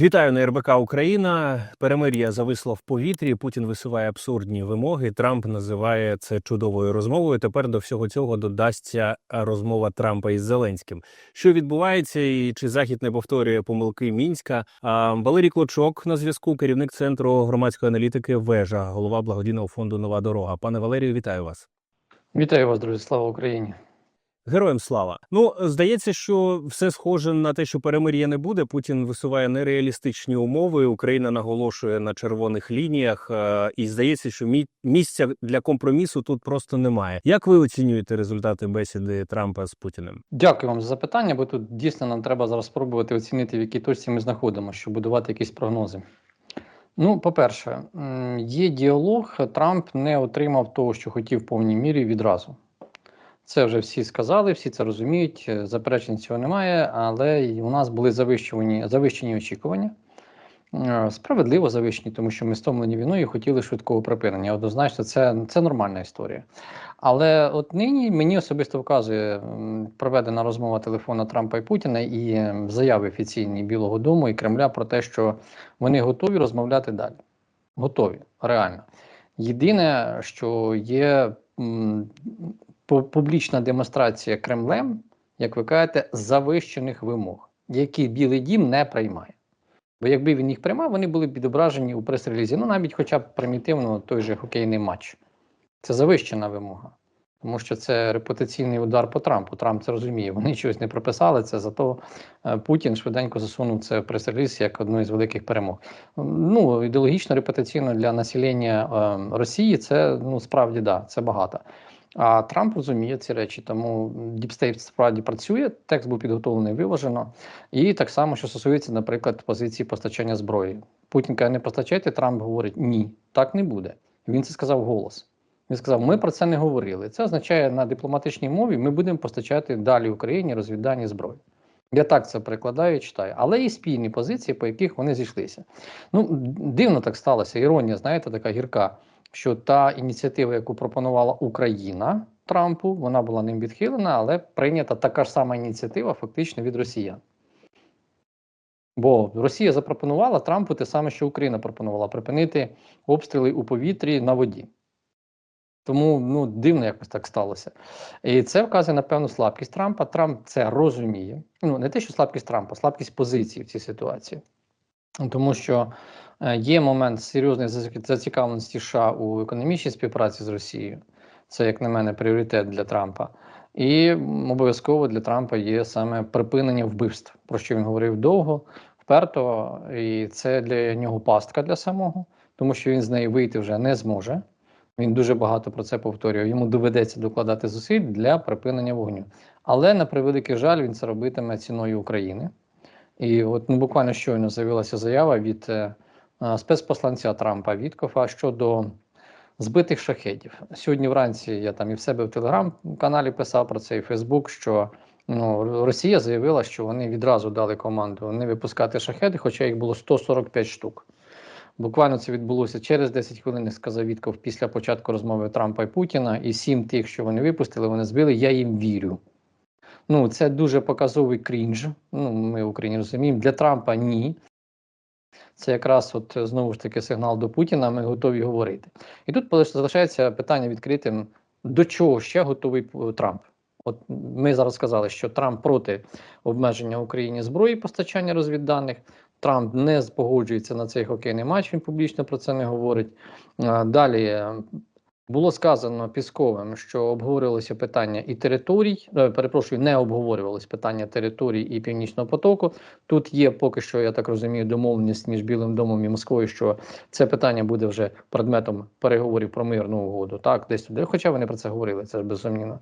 Вітаю на РБК Україна. Перемир'я зависло в повітрі. Путін висуває абсурдні вимоги. Трамп називає це чудовою розмовою. Тепер до всього цього додасться розмова Трампа із Зеленським. Що відбувається, і чи захід не повторює помилки мінська? А Валерій Клочок на зв'язку, керівник центру громадської аналітики Вежа, голова благодійного фонду Нова дорога. Пане Валерію, вітаю вас. Вітаю вас, друзі. Слава Україні. Героям слава. Ну здається, що все схоже на те, що перемир'я не буде. Путін висуває нереалістичні умови. Україна наголошує на червоних лініях, е, і здається, що мі- місця для компромісу тут просто немає. Як ви оцінюєте результати бесіди Трампа з Путіним? Дякую вам за запитання, бо тут дійсно нам треба зараз спробувати оцінити, в якій точці ми знаходимося, щоб будувати якісь прогнози. Ну, по-перше, є діалог. Трамп не отримав того, що хотів в повній мірі відразу. Це вже всі сказали, всі це розуміють. е, Заперечень цього немає, але у нас були завищені, завищені очікування. Е, Справедливо завищені, тому що ми стомлені війною і хотіли швидкого припинення. Однозначно, це, це нормальна історія. Але от нині мені особисто вказує проведена розмова телефона Трампа і Путіна і заяви офіційні Білого Дому і Кремля про те, що вони готові розмовляти далі. Готові, реально. Єдине, що є публічна демонстрація Кремлем, як ви кажете, завищених вимог, які Білий Дім не приймає. Бо якби він їх приймав, вони були б відображені у прес-релізі. Ну, навіть хоча б примітивно той же хокейний матч. Це завищена вимога. Тому що це репутаційний удар по Трампу. Трамп це розуміє. Вони щось не прописали це, зато е, Путін швиденько засунув це в прес-реліз як одну із великих перемог. Ну, ідеологічно, репутаційно для населення е, Росії це ну справді да, це багато. А Трамп розуміє ці речі, тому діпстейт справді працює. Текст був підготовлений виважено. І так само, що стосується, наприклад, позиції постачання зброї. Путін каже, не постачайте. Трамп говорить: ні, так не буде. Він це сказав голос. Він сказав: ми про це не говорили. Це означає на дипломатичній мові ми будемо постачати далі Україні розвіддані зброї. Я так це перекладаю і читаю. Але є спільні позиції, по яких вони зійшлися. Ну, дивно так сталося. Іронія, знаєте, така гірка, що та ініціатива, яку пропонувала Україна Трампу, вона була ним відхилена, але прийнята така ж сама ініціатива фактично від росіян. Бо Росія запропонувала Трампу те саме, що Україна пропонувала припинити обстріли у повітрі на воді. Тому ну дивно якось так сталося. І це вказує на певну слабкість Трампа. Трамп це розуміє. Ну не те, що слабкість Трампа, слабкість позиції в цій ситуації. Тому що є момент серйозної зацікавленості США у економічній співпраці з Росією. Це, як на мене, пріоритет для Трампа. І обов'язково для Трампа є саме припинення вбивств, про що він говорив довго, вперто, і це для нього пастка для самого, тому що він з неї вийти вже не зможе. Він дуже багато про це повторює. Йому доведеться докладати зусиль для припинення вогню. Але на превеликий жаль, він це робитиме ціною України. І от ну, буквально щойно з'явилася заява від е, е, спецпосланця Трампа Віткофа щодо збитих шахедів. Сьогодні вранці я там і в себе в телеграм-каналі писав про це, і Фейсбук, що ну, Росія заявила, що вони відразу дали команду не випускати шахеди, хоча їх було 145 штук. Буквально це відбулося через 10 хвилин, сказав Вітков, після початку розмови Трампа і Путіна. І сім тих, що вони випустили, вони збили. Я їм вірю. Ну, це дуже показовий крінж. Ну, ми в Україні розуміємо. Для Трампа ні. Це якраз от е, знову ж таки сигнал до Путіна. Ми готові говорити. І тут залишається питання відкритим: до чого ще готовий Трамп? От ми зараз сказали, що Трамп проти обмеження Україні зброї постачання розвідданих. Трамп не погоджується на цей хокейний матч. Він публічно про це не говорить. Далі е, було сказано Пісковим, що обговорювалося питання і територій. е, Перепрошую, не обговорювалось питання територій і північного потоку. Тут є поки що, я так розумію, домовленість між Білим домом і Москвою, що це питання буде вже предметом переговорів про мирну угоду. Так, десь туди. Хоча вони про це говорили, це ж безсумнівно.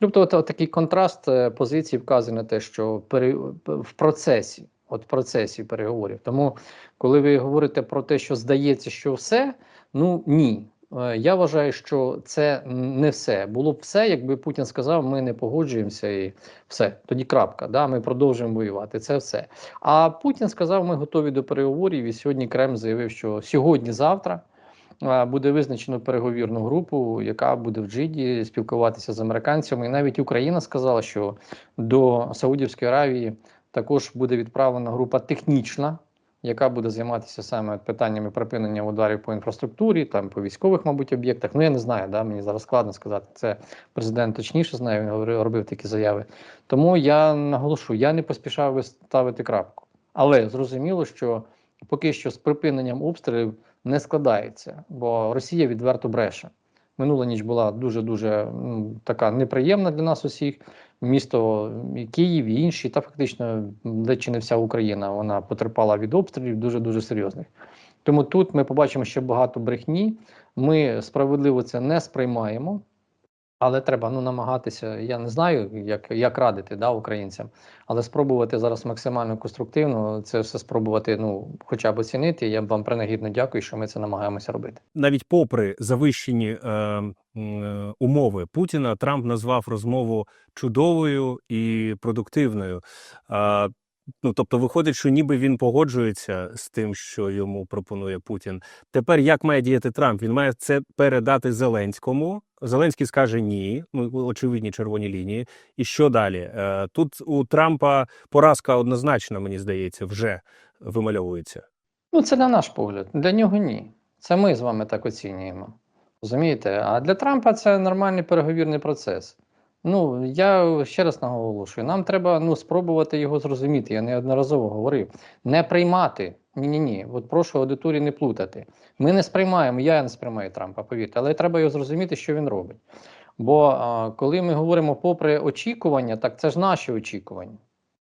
Тобто, от, от такий контраст е, позицій вказує на те, що пере, в процесі, от в процесі переговорів. Тому, коли ви говорите про те, що здається, що все, ну ні. Е, Я вважаю, що це не все. Було б все, якби Путін сказав, ми не погоджуємося і все. Тоді крапка. Да, ми продовжуємо воювати. Це все. А Путін сказав, ми готові до переговорів. І сьогодні Кремль заявив, що сьогодні-завтра е, буде визначено переговірну групу, яка буде в Джиді спілкуватися з американцями. І навіть Україна сказала, що до Саудівської Аравії також буде відправлена група технічна яка буде займатися саме питаннями припинення ударів по інфраструктурі, там по військових, мабуть, об'єктах. Ну я не знаю, да, мені зараз складно сказати. Це президент точніше знає, він говорив, робив такі заяви. Тому я наголошу, я не поспішав виставити крапку. Але зрозуміло, що поки що з припиненням обстрілів не складається, бо Росія відверто бреше. Минула ніч була дуже дуже така неприємна для нас усіх. Місто Київ і інші, та фактично ледь чи не вся Україна вона потерпала від обстрілів дуже дуже серйозних. Тому тут ми побачимо ще багато брехні. Ми справедливо це не сприймаємо, але треба ну намагатися. Я не знаю, як, як радити да, українцям, але спробувати зараз максимально конструктивно це все спробувати. Ну, хоча б оцінити. Я вам принагідно дякую, що ми це намагаємося робити. навіть попри завищені е, е, умови Путіна, Трамп назвав розмову чудовою і продуктивною. Е, ну тобто, виходить, що ніби він погоджується з тим, що йому пропонує Путін. Тепер як має діяти Трамп? Він має це передати Зеленському. Зеленський скаже ні. Ну очевидні червоні лінії. І що далі? Е, тут у Трампа поразка однозначно, мені здається, вже вимальовується. Ну, це на наш погляд. Для нього ні. Це ми з вами так оцінюємо. Розумієте? А для Трампа це нормальний переговірний процес. Ну, я ще раз наголошую, нам треба ну, спробувати його зрозуміти. Я неодноразово говорив. Не приймати. Ні-ні ні. От прошу аудиторії не плутати. Ми не сприймаємо, я не сприймаю Трампа, повірте, але треба його зрозуміти, що він робить. Бо а, коли ми говоримо попри очікування, так це ж наші очікування.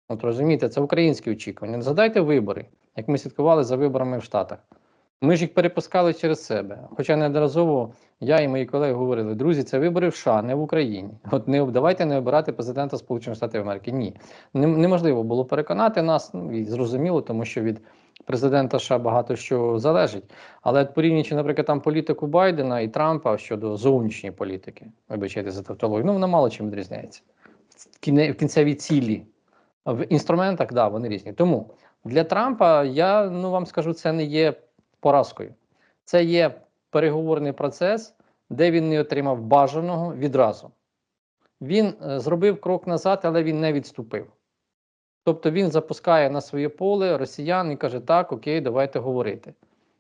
От розумієте, це українські очікування. Не згадайте вибори, як ми слідкували за виборами в Штатах. Ми ж їх перепускали через себе. Хоча неодноразово я і мої колеги говорили: друзі, це вибори в США, не в Україні. От не давайте не обирати президента Сполучених Штатів Америки. Ні, неможливо було переконати нас, ну і зрозуміло, тому що від президента США багато що залежить. Але порівнюючи, наприклад, там політику Байдена і Трампа щодо зовнішньої політики, вибачайте за тавтологію, ну вона мало чим відрізняється. В кінцевій цілі в інструментах, да, вони різні. Тому для Трампа я ну вам скажу, це не є поразкою. Це є переговорний процес, де він не отримав бажаного відразу. Він е, зробив крок назад, але він не відступив. Тобто він запускає на своє поле росіян і каже: так, окей, давайте говорити.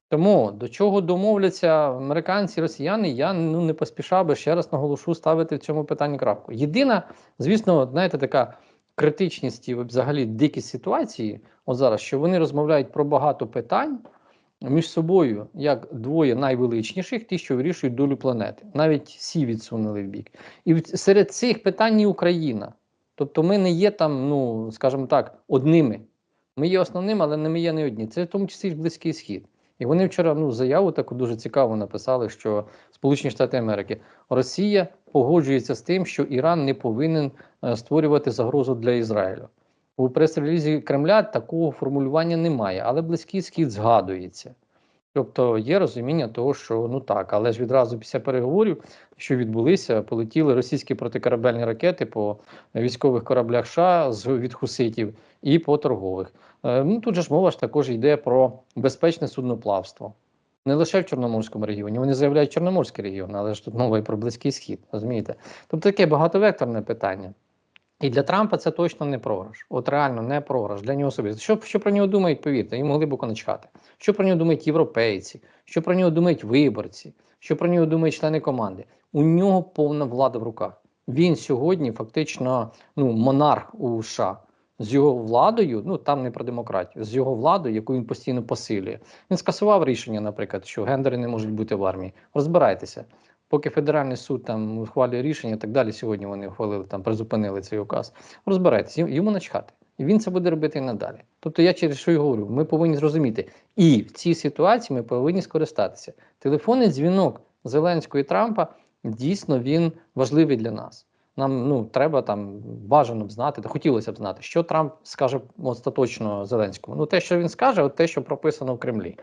Тому до чого домовляться американці, росіяни, я ну, не поспішав би ще раз наголошу ставити в цьому питанні крапку. Єдина, звісно, знаєте, така критичність і взагалі дикі ситуації, от зараз, що вони розмовляють про багато питань між собою, як двоє найвеличніших, ті, що вирішують долю планети. Навіть сі відсунули в бік. І серед цих питань і Україна. Тобто ми не є там, ну скажімо так, одними. Ми є основним, але не ми є не одні. Це в тому числі Близький Схід. І вони вчора ну, заяву таку дуже цікаву написали, що Сполучені Штати Америки Росія погоджується з тим, що Іран не повинен е, створювати загрозу для Ізраїлю. У прес-релізі Кремля такого формулювання немає, але Близький Схід згадується. Тобто є розуміння того, що ну так, але ж відразу після переговорів, що відбулися, полетіли російські протикорабельні ракети по військових кораблях США від хуситів і по торгових. Е, ну тут же ж мова ж також йде про безпечне судноплавство. Не лише в Чорноморському регіоні, вони заявляють Чорноморський регіон, але ж тут мова і про Близький Схід, розумієте? Тобто таке багатовекторне питання. І для Трампа це точно не програш. От реально не програш для нього особисто. Що, що про нього думають, повірте, йому глибоко начхати. Що про нього думають європейці, що про нього думають виборці, що про нього думають члени команди. У нього повна влада в руках. Він сьогодні фактично ну, монарх у США. З його владою, ну там не про демократію, з його владою, яку він постійно посилює. Він скасував рішення, наприклад, що гендери не можуть бути в армії. Розбирайтеся. Поки федеральний суд там ухвалює рішення і так далі. Сьогодні вони ухвалили там, призупинили цей указ. Розбирайтеся, йому начхати. І він це буде робити і надалі. Тобто, я через що й говорю, ми повинні зрозуміти. І в цій ситуації ми повинні скористатися. Телефонний дзвінок Зеленського і Трампа дійсно він важливий для нас. Нам ну треба там бажано б знати, та хотілося б знати, що Трамп скаже остаточно Зеленському. Ну те, що він скаже, от те, що прописано в Кремлі.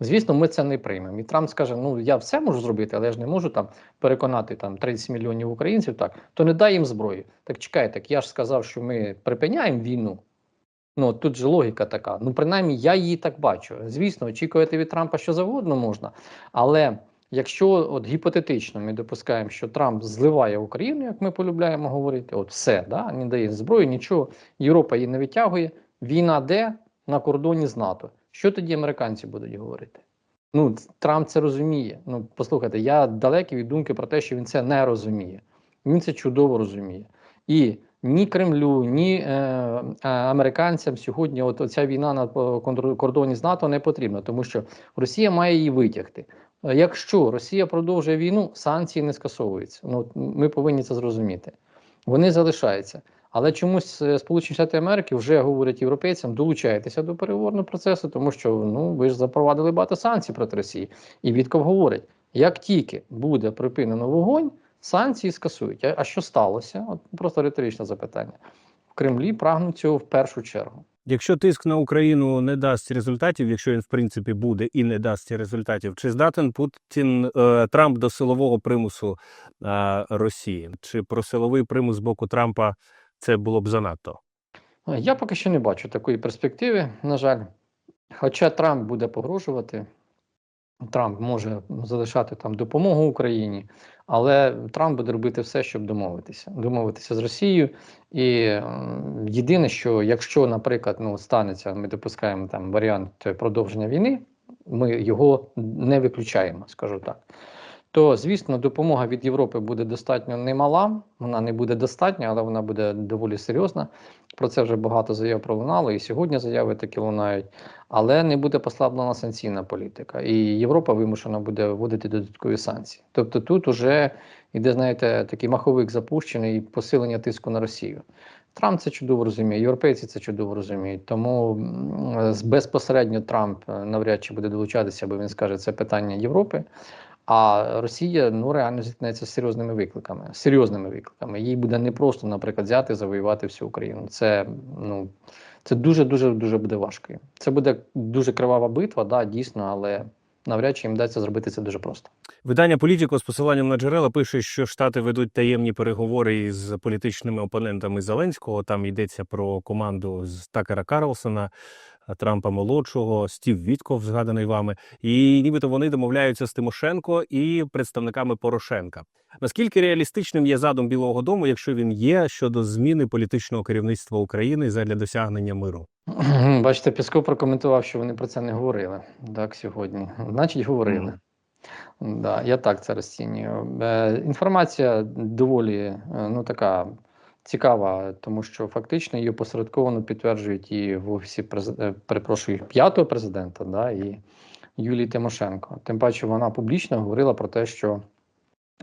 Звісно, ми це не приймемо. І Трамп скаже: ну я все можу зробити, але я ж не можу там переконати там 30 мільйонів українців. Так то не дай їм зброю. Так чекай, так я ж сказав, що ми припиняємо війну. Ну тут же логіка така. Ну, принаймні, я її так бачу. Звісно, очікувати від Трампа що завгодно можна, але. Якщо от гіпотетично ми допускаємо, що Трамп зливає Україну, як ми полюбляємо говорити, от все, да, не дає зброї, нічого, Європа її не витягує. Війна де на кордоні з НАТО. Що тоді американці будуть говорити? Ну, Трамп це розуміє. Ну, послухайте, я далекий від думки про те, що він це не розуміє. Він це чудово розуміє. І ні Кремлю, ні е, е, американцям сьогодні от оця війна на кордоні з НАТО не потрібна, тому що Росія має її витягти. Е, Якщо Росія продовжує війну, санкції не скасовуються. Ну, ми повинні це зрозуміти. Вони залишаються. Але чомусь е, Сполучені Штати Америки вже говорять європейцям, долучайтеся до переговорного процесу, тому що ну ви ж запровадили багато санкцій проти Росії. І Вітков говорить: як тільки буде припинено вогонь, санкції скасують. А, що сталося? От просто риторичне запитання. В Кремлі прагнуть цього в першу чергу. Якщо тиск на Україну не дасть результатів, якщо він в принципі буде і не дасть результатів, чи здатен Путін е, Трамп до силового примусу е, Росії? Чи про силовий примус з боку Трампа це було б занадто? Я поки що не бачу такої перспективи, на жаль. Хоча Трамп буде погрожувати, Трамп може залишати там допомогу Україні, але Трамп буде робити все, щоб домовитися, домовитися з Росією. І єдине, що якщо, наприклад, ну станеться, ми допускаємо там варіант продовження війни, ми його не виключаємо, скажу так. То, звісно, допомога від Європи буде достатньо немала, вона не буде достатня, але вона буде доволі серйозна. Про це вже багато заяв пролунало, і сьогодні заяви такі лунають. Але не буде послаблена санкційна політика, і Європа вимушена буде вводити додаткові санкції. Тобто тут уже йде, знаєте, такий маховик запущений і посилення тиску на Росію. Трамп це чудово розуміє, європейці це чудово розуміють. Тому безпосередньо Трамп е, навряд чи буде долучатися, бо він скаже, це питання Європи. А Росія ну реально зіткнеться з серйозними викликами. Серйозними викликами. Їй буде не просто, наприклад, взяти завоювати всю Україну. Це ну це дуже дуже дуже буде важко. Це буде дуже кривава битва, да, дійсно, але навряд чи їм вдасться зробити це дуже просто. Видання Політіко з посиланням на джерела пише, що Штати ведуть таємні переговори із політичними опонентами Зеленського. Там йдеться про команду з Такера Карлсона, Трампа молодшого, Стів Вітков, згаданий вами, і нібито вони домовляються з Тимошенко і представниками Порошенка. Наскільки реалістичним є задум Білого Дому, якщо він є щодо зміни політичного керівництва України задля досягнення миру? Бачите, Пісков прокоментував, що вони про це не говорили так сьогодні. Значить, говорили. Да, я так це розцінюю. Е, інформація доволі е, ну, така цікава, тому що фактично її посередковано підтверджують і в офісі е, перепрошую, п'ятого президента, да, і Юлії Тимошенко. Тим паче вона публічно говорила про те, що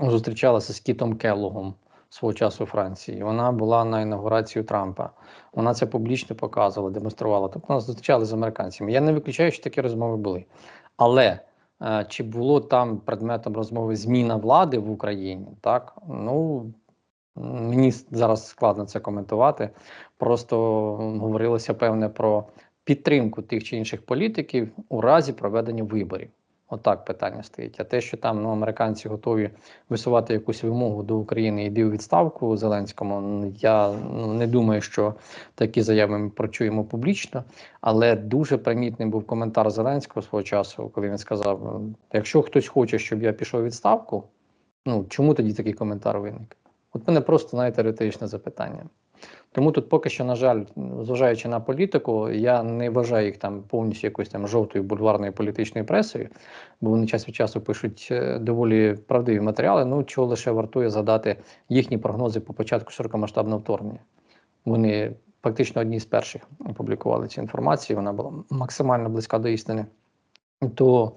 зустрічалася з Кітом Келлогом свого часу у Франції. Вона була на інаугурацію Трампа. Вона це публічно показувала, демонструвала. Тобто вона зустрічалася з американцями. Я не виключаю, що такі розмови були. Але е, чи було там предметом розмови зміна влади в Україні? Так, ну мені зараз складно це коментувати. Просто говорилося певне про підтримку тих чи інших політиків у разі проведення виборів. Отак питання стоїть. А те, що там ну, американці готові висувати якусь вимогу до України йди у відставку Зеленському, я ну, не думаю, що такі заяви ми прочуємо публічно. Але дуже примітним був коментар Зеленського свого часу, коли він сказав: якщо хтось хоче, щоб я пішов у відставку, ну чому тоді такий коментар виник? От мене просто знаєте риторичне запитання. Тому тут поки що, на жаль, зважаючи на політику, я не вважаю їх там повністю якоюсь там жовтою бульварною політичною пресою, бо вони час від часу пишуть е, доволі правдиві матеріали. Ну чого лише вартує згадати їхні прогнози по початку широкомасштабного вторгнення. Вони фактично одні з перших опублікували цю інформацію. Вона була максимально близька до істини. То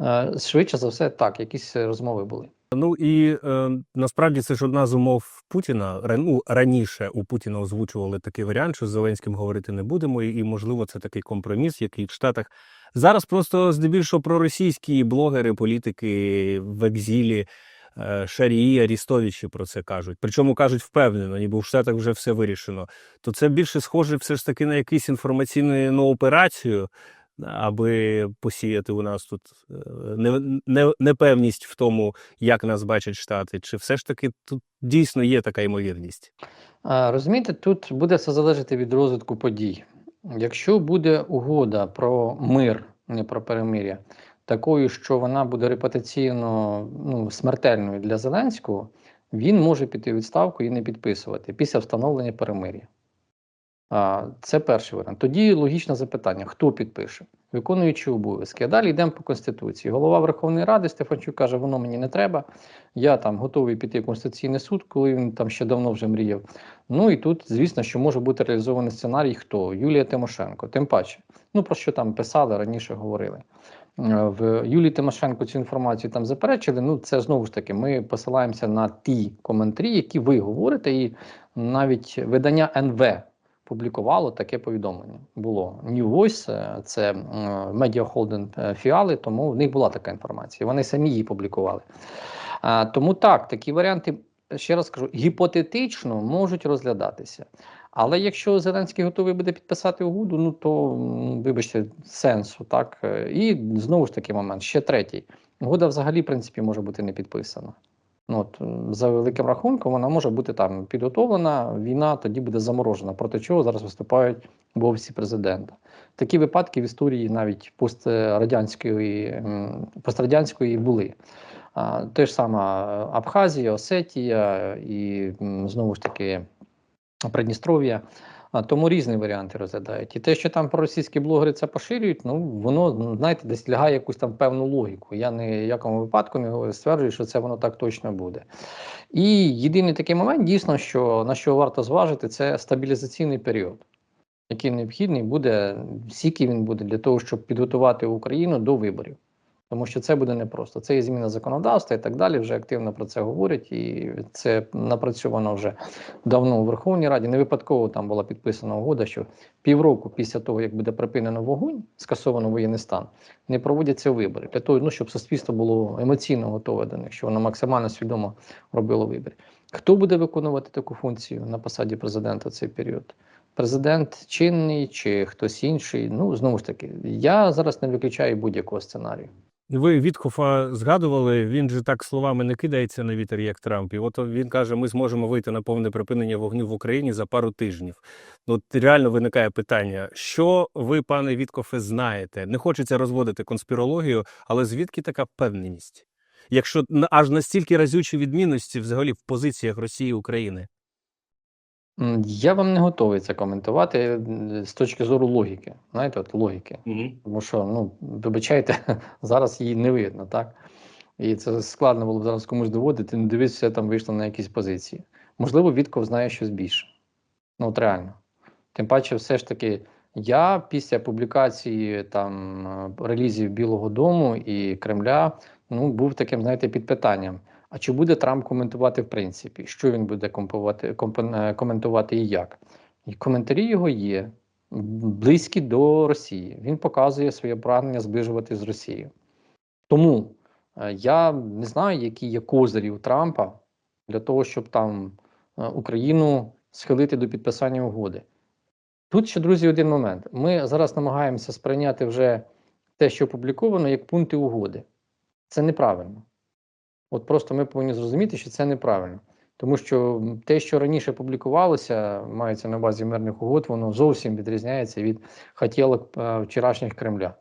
е, швидше за все, так, якісь розмови були. Ну і е, насправді це ж одна з умов Путіна. Ну, раніше у Путіна озвучували такий варіант, що з Зеленським говорити не будемо, і, і можливо це такий компроміс, який в Штатах зараз просто здебільшого проросійські блогери, політики в екзілі. е, Шарії, Арістовичі про це кажуть. Причому кажуть впевнено, ніби в Штатах вже все вирішено. То це більше схоже все ж таки на якусь інформаційну операцію, аби посіяти у нас тут е, не- не- непевність в тому, як нас бачать штати, чи все ж таки тут дійсно є така ймовірність? Розумієте, тут буде все залежати від розвитку подій. Якщо буде угода про мир, не про перемир'я, такою, що вона буде репутаційно ну, смертельною для Зеленського, він може піти у відставку і не підписувати після встановлення перемир'я. Це перший варіант. Тоді логічне запитання: хто підпише? Виконуючи обов'язки. А далі йдемо по Конституції. Голова Верховної Ради Стефанчук каже, воно мені не треба. Я там готовий піти в Конституційний суд, коли він там ще давно вже мріяв. Ну і тут, звісно, що може бути реалізований сценарій, хто? Юлія Тимошенко. Тим паче, ну про що там писали, раніше говорили. Е, В Юлії Тимошенко цю інформацію там заперечили. Ну, це знову ж таки, ми посилаємося на ті коментарі, які ви говорите, і навіть видання НВ публікувало таке повідомлення. Було New Voice, е, це медіахолдинг фіали, тому в них була така інформація. Вони самі її публікували. Тому так, такі варіанти, ще раз кажу, гіпотетично можуть розглядатися. Але якщо Зеленський готовий буде підписати угоду, ну то вибачте, сенсу, так. Е, І знову ж таки момент, ще третій. Угода взагалі, в принципі, може бути не підписана. Ну, от, за великим рахунком, вона може бути там підготовлена, війна тоді буде заморожена, проти чого зараз виступають в офісі президента. Такі випадки в історії навіть пострадянської, пострадянської були. Те ж саме Абхазія, Осетія і знову ж таки Придністров'я. А, тому різні варіанти розглядають. І те, що там проросійські блогери це поширюють, ну воно ну, знаєте, десь лягає якусь там певну логіку. Я ні якому випадку не стверджую, що це воно так точно буде. І єдиний такий момент, дійсно, що на що варто зважити, це стабілізаційний період, який необхідний буде, скільки він буде для того, щоб підготувати Україну до виборів. Тому що це буде непросто. Це і зміна законодавства і так далі. Вже активно про це говорять, і це напрацьовано вже давно у Верховній Раді. Не випадково там була підписана угода, що півроку після того, як буде припинено вогонь, скасовано воєнний стан, не проводяться вибори для того, ну, щоб суспільство було емоційно готове до них, щоб воно максимально свідомо робило вибір. Хто буде виконувати таку функцію на посаді президента в цей період? Президент чинний чи хтось інший? Ну знову ж таки, я зараз не виключаю будь-якого сценарію. Ви Віткофа згадували, він же так словами не кидається на вітер, як Трамп. І от він каже, ми зможемо вийти на повне припинення вогню в Україні за пару тижнів. От реально виникає питання, що ви, пане Віткофе, знаєте? Не хочеться розводити конспірологію, але звідки така впевненість? Якщо аж настільки разючі відмінності взагалі в позиціях Росії і України? Я вам не готовий це коментувати з точки зору логіки. Знаєте, от логіки. Тому що, ну, вибачайте, зараз її не видно, так? І це складно було б зараз комусь доводити, не дивитися, там вийшло на якісь позиції. Можливо, Вітков знає щось більше. Ну, от реально. Тим паче, все ж таки, я після публікації там е, релізів Білого Дому і Кремля ну, був таким, знаєте, під питанням. А чи буде Трамп коментувати в принципі? Що він буде е, коментувати і як? І коментарі його є близькі до Росії. Він показує своє прагнення зближувати з Росією. Тому е, я не знаю, які є козирі у Трампа для того, щоб там е, Україну схилити до підписання угоди. Тут ще, друзі, один момент. Ми зараз намагаємося сприйняти вже те, що опубліковано, як пункти угоди. Це неправильно. От просто ми повинні зрозуміти, що це неправильно. Тому що те, що раніше публікувалося, мається на увазі мирних угод, воно зовсім відрізняється від хотілок е, вчорашніх Кремля.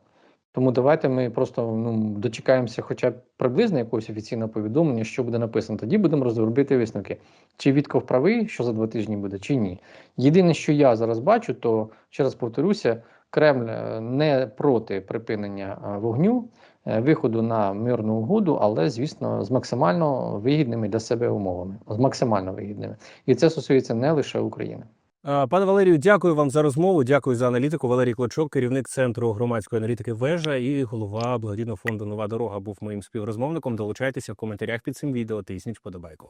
Тому давайте ми просто ну, дочекаємося хоча б приблизно якогось офіційного повідомлення, що буде написано. Тоді будемо розробити висновки. Чи Вітков правий, що за два тижні буде, чи ні. Єдине, що я зараз бачу, то ще раз повторюся, Кремль е, не проти припинення е, вогню, е, виходу на мирну угоду, але, звісно, з максимально вигідними для себе умовами. З максимально вигідними. І це стосується не лише України. Пане Валерію, дякую вам за розмову. Дякую за аналітику. Валерій Клочок, керівник центру громадської аналітики Вежа і голова благодійного фонду Нова дорога був моїм співрозмовником. Долучайтеся в коментарях під цим відео. Тисніть вподобайку.